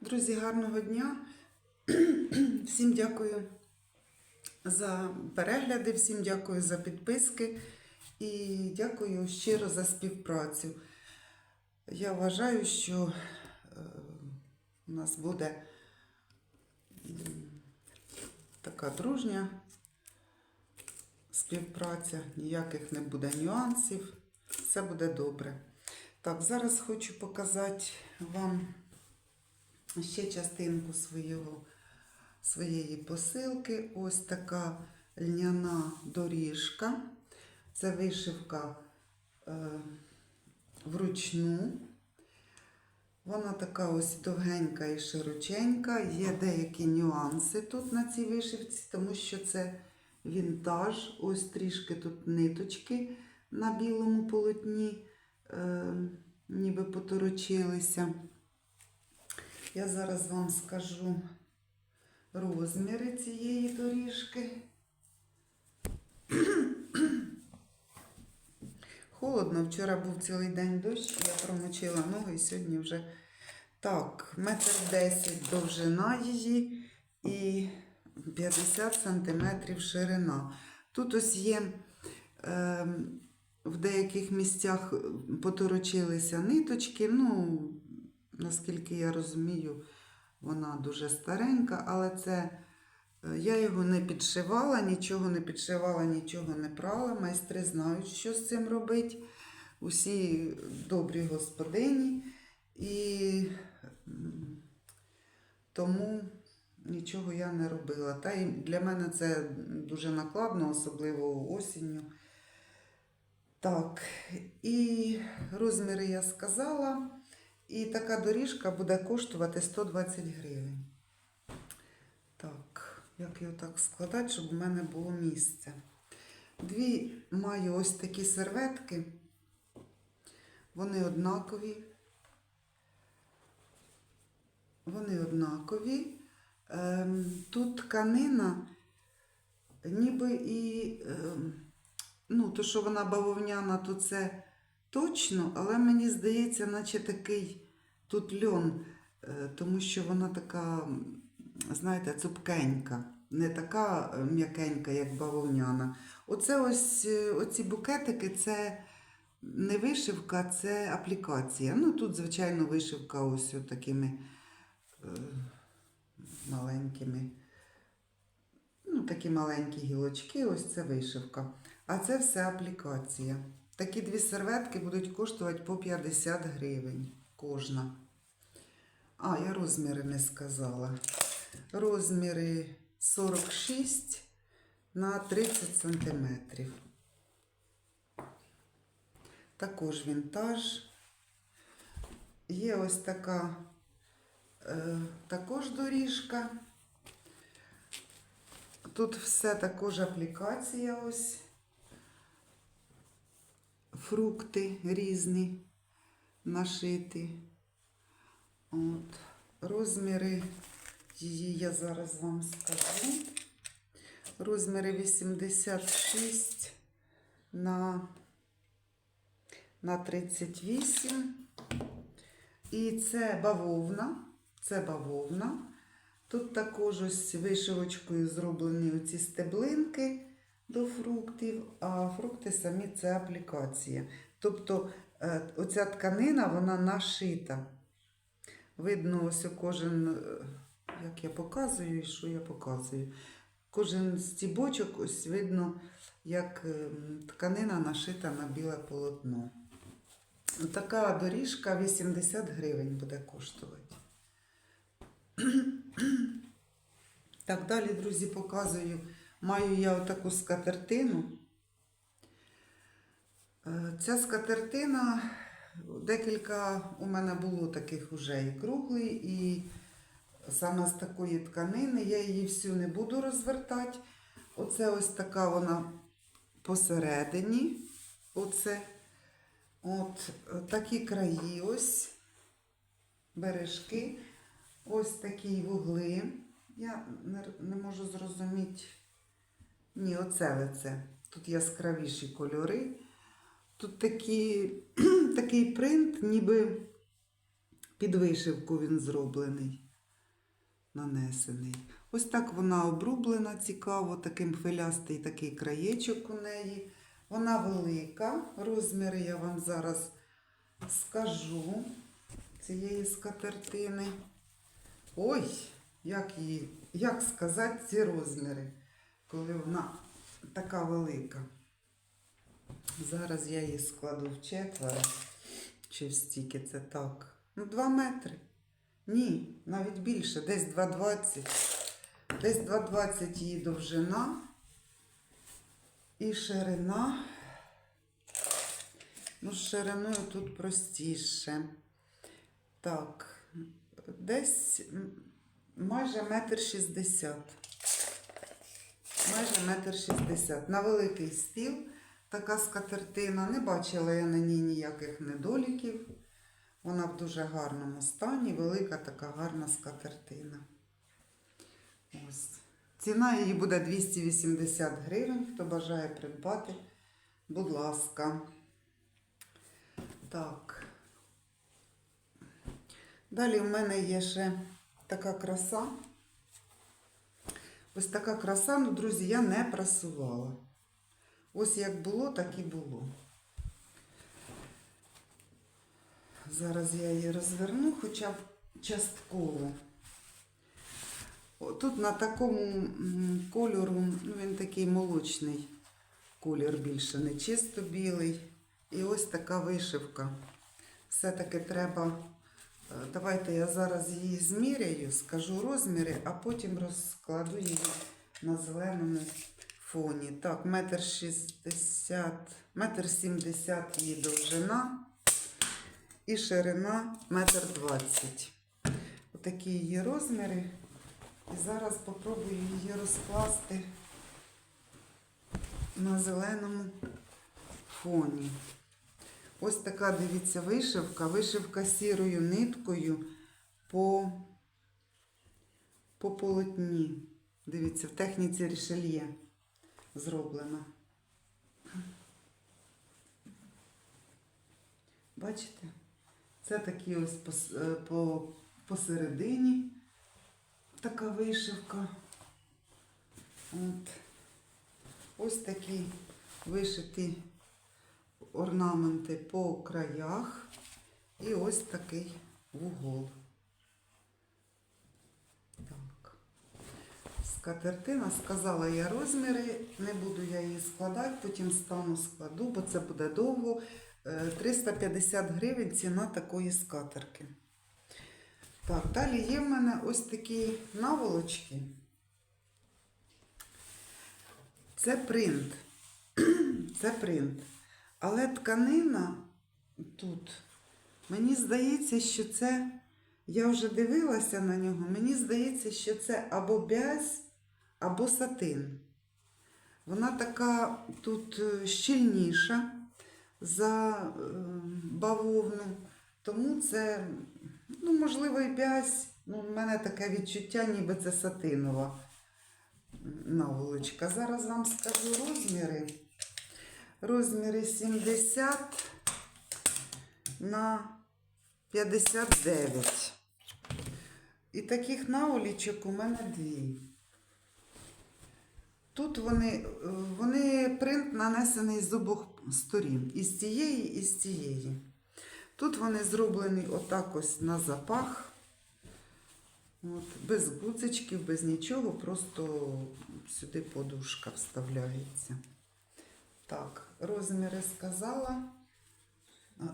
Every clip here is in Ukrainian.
Друзі, гарного дня. Всім дякую за перегляди, всім дякую за підписки і дякую щиро за співпрацю. Я вважаю, що е, у нас буде така дружня співпраця, ніяких не буде нюансів, все буде добре. Так, зараз хочу показати вам ще частинку свого, своєї посилки. Ось така льняна доріжка. Це вишивка е, вручну. Вона така ось довгенька і широченька. Є деякі нюанси тут на цій вишивці, тому що це вінтаж. Ось трішки тут ниточки на білому полотні, е, ніби поторочилися. Я зараз вам скажу розміри цієї доріжки. Холодно, вчора був цілий день дощ, я промочила ноги і сьогодні вже так, метр десять довжина її і 50 сантиметрів ширина. Тут ось є е, в деяких місцях поторочилися ниточки. Ну, наскільки я розумію, вона дуже старенька, але це е, я його не підшивала, нічого не підшивала, нічого не прала. Майстри знають, що з цим робити. Усі добрі господині. І тому нічого я не робила. Та й для мене це дуже накладно, особливо осінню. Так, і розміри я сказала. І така доріжка буде коштувати 120 гривень. Так, як його так складати, щоб у мене було місце. Дві маю ось такі серветки. Вони однакові. Вони однакові. Ем, тут тканина, ніби і, ем, ну, то, що вона бавовняна, то це точно, але мені здається, наче такий тут льон, е, тому що вона така, знаєте, цупкенька, не така е, м'якенька, як бавовняна. Оце ось е, оці букетики це не вишивка, це аплікація. Ну, тут, звичайно, вишивка ось такими маленькими. Ну, такі маленькі гілочки, ось це вишивка. А це все аплікація. Такі дві серветки будуть коштувати по 50 гривень кожна. А, я розміри не сказала. Розміри 46 на 30 сантиметрів. Також вінтаж. Є ось така е, також доріжка. Тут все також аплікація ось фрукти різні нашиті. От. Розміри її я зараз вам скажу. Розміри 86 на, на 38. І це бавовна. Це бавовна. Тут також ось вишивочкою зроблені оці стеблинки до фруктів, а фрукти самі це аплікація. Тобто е, оця тканина вона нашита. Видно, ось кожен, е, як я показую і що я показую. Кожен стібочок, ось видно, як е, тканина нашита на біле полотно. Така доріжка 80 гривень буде коштувати. Так, далі, друзі, показую. Маю я отаку скатертину. Е, Ця скатертина, декілька у мене було таких уже і круглий, і саме з такої тканини. Я її всю не буду розвертати. Оце ось така вона посередині. Оце. От е, такі краї ось, бережки, ось такі вугли. Я не, не можу зрозуміти. Ні, оце лице. Тут яскравіші кольори. Тут такі, такий принт, ніби під вишивку він зроблений. нанесений. Ось так вона обрублена цікаво, таким хвилястий такий краєчок у неї. Вона велика. Розміри я вам зараз скажу цієї скатертини. Ой, як її, як сказати ці розміри, коли вона така велика. Зараз я її складу в четверо. Чи в стільки це так? Ну, 2 метри. Ні, навіть більше, десь 2,20. Десь 2,20 її довжина і ширина. Ну, з шириною тут простіше. Так, десь майже метр шістдесят. Майже метр шістдесят. На великий стіл така скатертина. Не бачила я на ній ніяких недоліків. Вона в дуже гарному стані, велика така гарна скатертина. Ось. Ціна її буде 280 гривень. Хто бажає придбати, будь ласка. Так. Далі в мене є ще така краса. Ось така краса, ну, друзі, я не прасувала. Ось як було, так і було. Зараз я її розверну хоча б частково. Тут на такому кольору, ну він такий молочний колір більше, не чисто білий. І ось така вишивка. Все-таки треба. е, Давайте я зараз її зміряю, скажу розміри, а потім розкладу її на зеленому фоні. Так, метр шістдесят, метр сімдесят її довжина і ширина метр двадцять. Отакі її розміри. І зараз попробую її розкласти на зеленому фоні. Ось така, дивіться, вишивка. Вишивка сірою ниткою по, по полотні. Дивіться, в техніці рішельє зроблена. Бачите? Це такі ось е, по, посередині така вишивка. От. Ось такі вишиті орнаменти по краях і ось такий вугол. Скатертина, сказала я розміри, не буду я її складати, потім стану складу, бо це буде довго. Е, 350 гривень ціна такої скатерки. Так, далі є в мене ось такі наволочки. Це принт. Це принт. Але тканина тут, мені здається, що це, я вже дивилася на нього, мені здається, що це або бязь, або сатин. Вона така тут е, щільніша за е, бавовну, тому це, ну, можливо, і бязь. Ну, в мене таке відчуття, ніби це сатинова наволочка. Зараз вам скажу розміри. Розміри 70 на 59. І таких наволічок у мене дві. Тут вони, вони принт нанесений з обох сторін. І з цієї, і з цієї. Тут вони зроблені отак ось на запах. От, без гудзичків, без нічого, просто сюди подушка вставляється. Так, розміри сказала.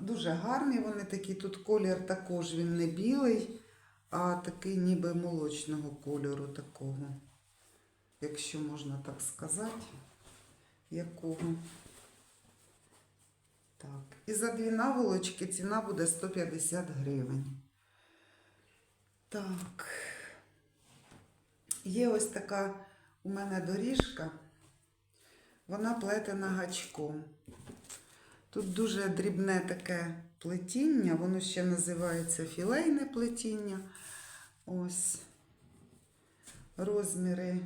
Дуже гарні вони такі. Тут колір також він не білий, а такий ніби молочного кольору такого, якщо можна так сказати. Якого. Так. І за дві наволочки ціна буде 150 гривень. Так. Є ось така у мене доріжка. Вона плетена гачком. Тут дуже дрібне таке плетіння, воно ще називається філейне плетіння. Ось розміри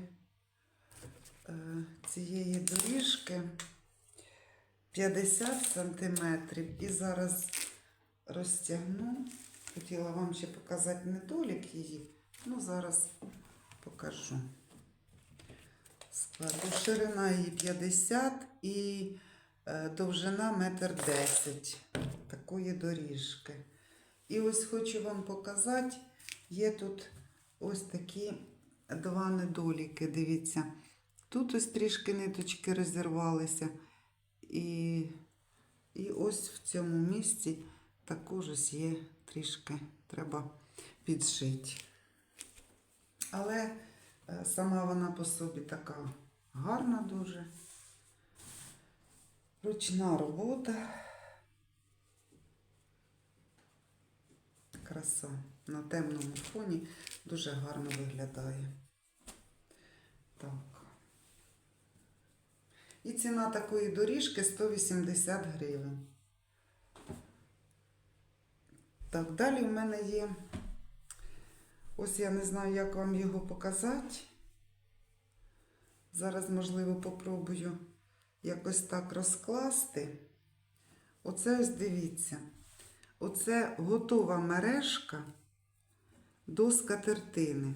цієї доріжки 50 сантиметрів. І зараз розтягну. Хотіла вам ще показати недолік її. Ну, зараз покажу. Складу ширина її 50 і е, довжина метр 10 такої доріжки. І ось хочу вам показати, є тут ось такі два недоліки. Дивіться, тут ось трішки ниточки розірвалися. І, і ось в цьому місці також ось є трішки треба підшити. Але е, сама вона по собі така гарна дуже. Ручна робота. Краса на темному фоні дуже гарно виглядає. Так. І ціна такої доріжки 180 гривень. Так, далі в мене є. Ось я не знаю, як вам його показати. Зараз, можливо, попробую якось так розкласти. Оце ось дивіться. Оце готова мережка до скатертини.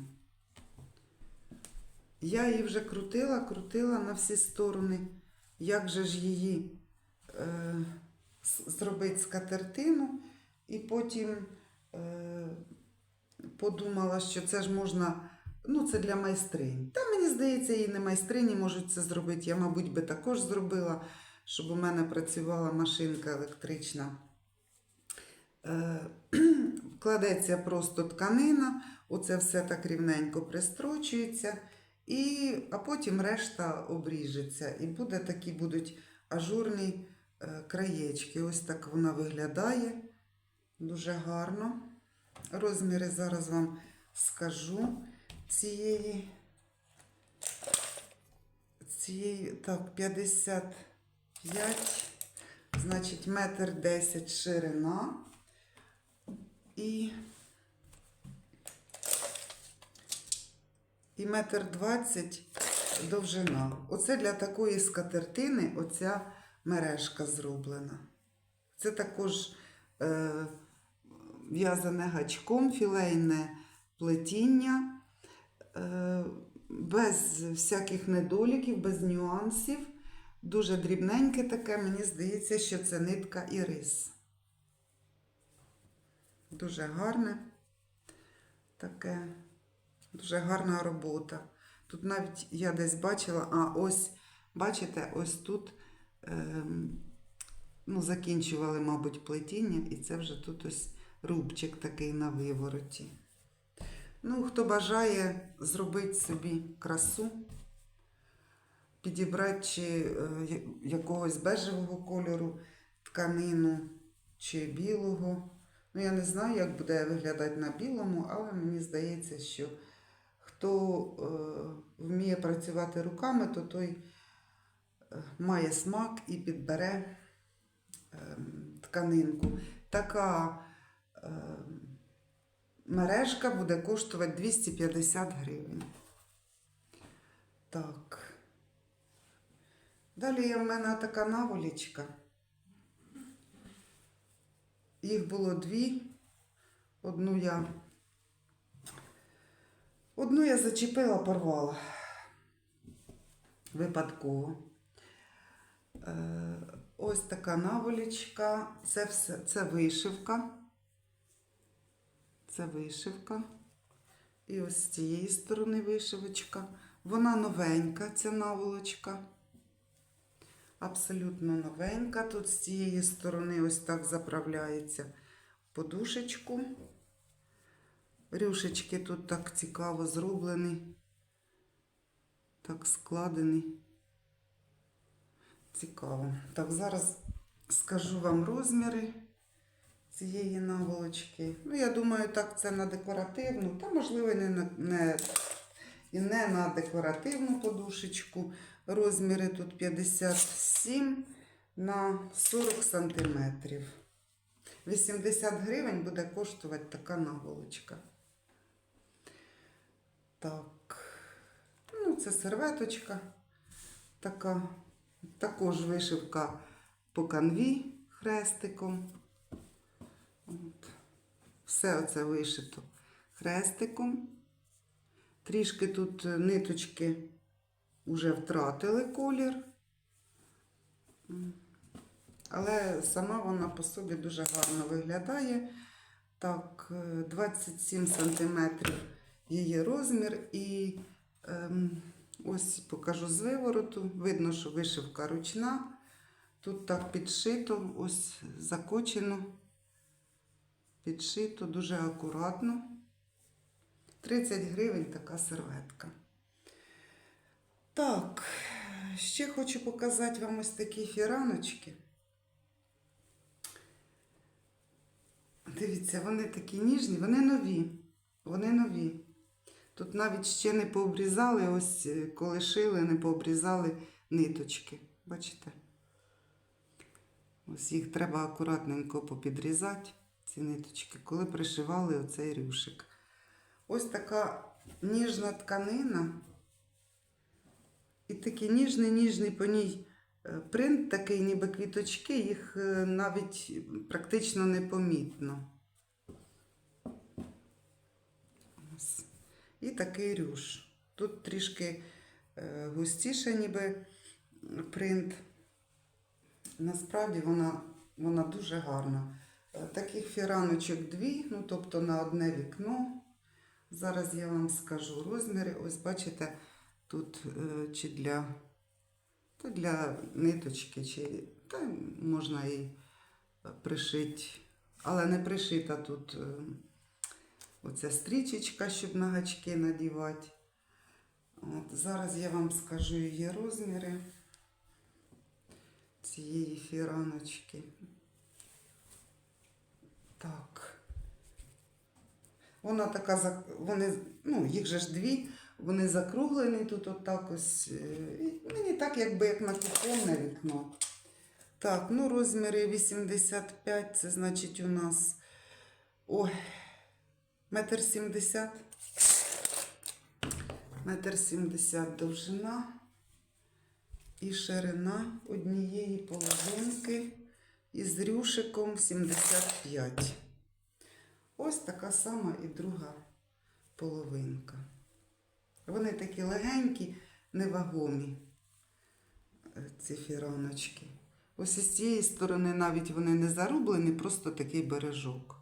Я її вже крутила, крутила на всі сторони. Як же ж її е, зробити скатертину, і потім е, подумала, що це ж можна, ну це для майстринь. Та мені здається, і не майстрині можуть це зробити. Я, мабуть, би також зробила, щоб у мене працювала машинка електрична. Е, Кладеться просто тканина, оце все так рівненько пристрочується, і, а потім решта обріжеться. І буде такі будуть ажурні е, краєчки. Ось так вона виглядає. Дуже гарно. Розміри зараз вам скажу цієї. Цієї, так, 55, значить, метр 10 ширина і, і метр 20 довжина. Оце для такої скатертини оця мережка зроблена. Це також е, в'язане гачком, філейне плетіння, е, без всяких недоліків, без нюансів. Дуже дрібненьке таке, мені здається, що це нитка і рис. Дуже гарне таке, дуже гарна робота. Тут навіть я десь бачила, а ось, бачите, ось тут ем, ну, закінчували, мабуть, плетіння, і це вже тут ось рубчик такий на вивороті. Ну, хто бажає зробити собі красу, підібрати чи е, якогось бежевого кольору тканину чи білого. Ну, я не знаю, як буде виглядати на білому, але мені здається, що хто е, вміє працювати руками, то той е, має смак і підбере е, тканинку. Така е, мережка буде коштувати 250 гривень. Так. Далі є в мене така наволічка. Їх було дві. Одну я. Одну я зачепила, порвала. Випадково. Е, ось така наволічка. Це все, це вишивка. Це вишивка. І ось з цієї сторони вишивочка. Вона новенька, ця наволочка. Абсолютно новенька. Тут з цієї сторони ось так заправляється подушечку. Рюшечки тут так цікаво зроблені. Так складені. Цікаво. Так, зараз скажу вам розміри цієї наволочки. Ну, я думаю, так це на декоративну, та можливо і не, не, і не на декоративну подушечку. Розміри тут 57 на 40 сантиметрів. 80 гривень буде коштувати така наволочка. Так. Ну, це серветочка. Така. Також вишивка по канві хрестиком. От. Все оце вишито хрестиком. Трішки тут е, ниточки вже втратили колір. Але сама вона по собі дуже гарно виглядає. Так, е, 27 см її розмір. І ем, ось покажу з вивороту. Видно, що вишивка ручна. Тут так підшито, ось закочено. Підшито дуже акуратно. 30 гривень така серветка. Так, ще хочу показати вам ось такі фіраночки. Дивіться, вони такі ніжні, вони нові. Вони нові. Тут навіть ще не пообрізали, ось е, коли шили, не пообрізали ниточки. Бачите? Ось їх треба акуратненько попідрізати, ці ниточки, коли пришивали оцей рюшик. Ось така ніжна тканина. І такий ніжний, ніжний по ній е, принт, такий, ніби квіточки, їх е, навіть практично непомітно. І такий рюш. Тут трішки е, густіше, ніби принт. Насправді вона, вона дуже гарна. Е, Таких фіраночок дві, ну тобто на одне вікно. Зараз я вам скажу розміри. Ось бачите, тут е, чи для, то для ниточки, чи та можна і пришити, але не пришита тут оця стрічечка, щоб на гачки надівати. От, зараз я вам скажу її розміри цієї фіраночки. Так. Вона така, вони, ну, їх же ж дві, вони закруглені тут отак ось. е, Мені так, якби як на кухонне вікно. Так, ну розміри 85, це значить у нас. Ой, метр сімдесят. Метр сімдесят довжина і ширина однієї половинки із рюшиком 75. Ось така сама і друга половинка. Вони такі легенькі, невагомі, е, ці фіраночки. Ось із цієї сторони навіть вони не зарублені, просто такий бережок.